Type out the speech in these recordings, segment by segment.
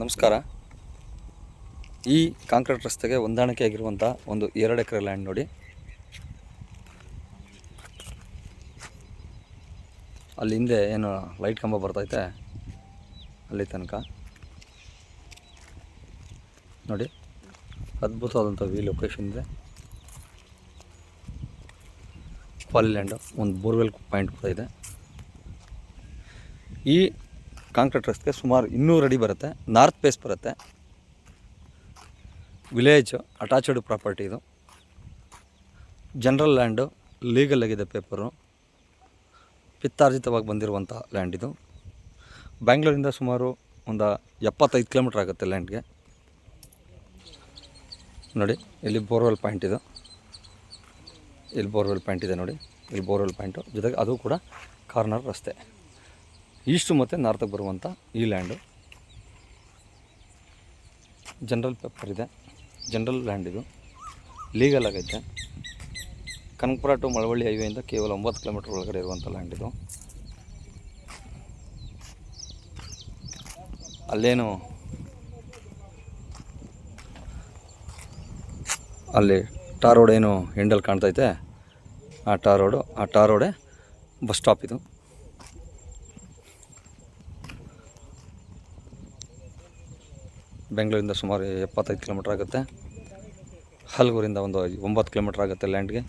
ನಮಸ್ಕಾರ. ಈ ಕಾಂಕ್ರೀಟ್ ರಸ್ತೆಗೆ ಹೊಂದಾಣಿಕೆ ಆಗಿರುವಂಥ ಒಂದು ಎರಡು ಎಕರೆ ಲ್ಯಾಂಡ್ ನೋಡಿ. ಅಲ್ಲಿ ಹಿಂದೆ ಏನು ಲೈಟ್ ಕಂಬ ಬರ್ತೈತೆ ಅಲ್ಲಿ ತನಕ. ನೋಡಿ ಅದ್ಭುತವಾದಂಥ ವೀ ಲೊಕೇಶನ್ ಇದೆ. ಕ್ವಾಲಿ ಲ್ಯಾಂಡು ಒಂದು ಬೋರ್ವೆಲ್ ಪಾಯಿಂಟ್ ಕೂಡ ಇದೆ. ಈ ಕಾಂಕ್ರೀಟ್ ರಸ್ತೆಗೆ ಸುಮಾರು ಇನ್ನೂರು ಅಡಿ ಬರುತ್ತೆ. ನಾರ್ತ್ ಪೇಸ್ ಬರುತ್ತೆ. ವಿಲೇಜ್ ಅಟ್ಯಾಚಡ್ ಪ್ರಾಪರ್ಟಿ ಇದು. ಜನರಲ್ ಲ್ಯಾಂಡು ಲೀಗಲ್ ಆಗಿದೆ ಪೇಪರು. ಪಿತ್ತಾರ್ಜಿತವಾಗಿ ಬಂದಿರುವಂಥ ಲ್ಯಾಂಡ್ ಇದು. ಬ್ಯಾಂಗ್ಳೂರಿಂದ ಸುಮಾರು ಒಂದು ಎಪ್ಪತ್ತೈದು ಕಿಲೋಮೀಟ್ರ್ ಆಗುತ್ತೆ ಲ್ಯಾಂಡ್ಗೆ ನೋಡಿ, ಇಲ್ಲಿ ಬೋರ್ವೆಲ್ ಪಾಯಿಂಟ್ ಇದು. ಇಲ್ಲಿ ಬೋರ್ವೆಲ್ ಪಾಯಿಂಟ್ ಇದೆ ನೋಡಿ. ಇಲ್ಲಿ ಬೋರ್ವೆಲ್ ಪಾಯಿಂಟು ಜೊತೆಗೆ ಅದು ಕೂಡ ಕಾರ್ನರ್ ರಸ್ತೆ. ಈಸ್ಟು ಮತ್ತು ನಾರ್ತಕ್ಕೆ ಬರುವಂಥ ಈ ಲ್ಯಾಂಡು. ಜನರಲ್ ಪೇಪರ್ ಇದೆ. ಜನರಲ್ ಲ್ಯಾಂಡ್ ಇದು. ಲೀಗಲ್ ಆಗೈತೆ. ಕನಕಪುರ ಟು ಮಳವಳ್ಳಿ ಹೈವೇಯಿಂದ ಕೇವಲ ಒಂಬತ್ತು ಕಿಲೋಮೀಟ್ರ್ ಒಳಗಡೆ ಇರುವಂಥ ಲ್ಯಾಂಡ್ ಇದು. ಅಲ್ಲೇನು? ಅಲ್ಲಿ ಟಾರ್ ರೋಡ್ ಏನು ಎಂಡಲ್ಲಿ ಕಾಣ್ತೈತೆ? ಆ ಟಾರ್ ರೋಡು, ಆ ಟಾರ್ ರೋಡೇ ಬಸ್ ಸ್ಟಾಪ್ ಇದು. ಬೆಂಗಳೂರಿಂದ ಸುಮಾರು ಎಪ್ಪತ್ತೈದು ಕಿಲೋಮೀಟ್ರ್ ಆಗುತ್ತೆ. ಹಲಗೂರಿಂದ ಒಂದು ಒಂಬತ್ತು ಕಿಲೋಮೀಟ್ರ್ ಆಗುತ್ತೆ ಲ್ಯಾಂಡ್ಗೆ.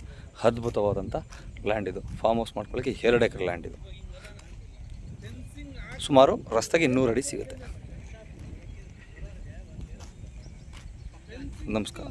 ಅದ್ಭುತವಾದಂಥ ಲ್ಯಾಂಡ್ ಇದು. ಫಾರ್ಮ್ ಹೌಸ್ ಮಾಡ್ಕೊಳ್ಳೋಕ್ಕೆ ಎರಡು ಎಕರೆ ಲ್ಯಾಂಡ್ ಇದು. ಸುಮಾರು ರಸ್ತೆಗೆ ಇನ್ನೂರು ಅಡಿ ಸಿಗುತ್ತೆ. ನಮಸ್ಕಾರ.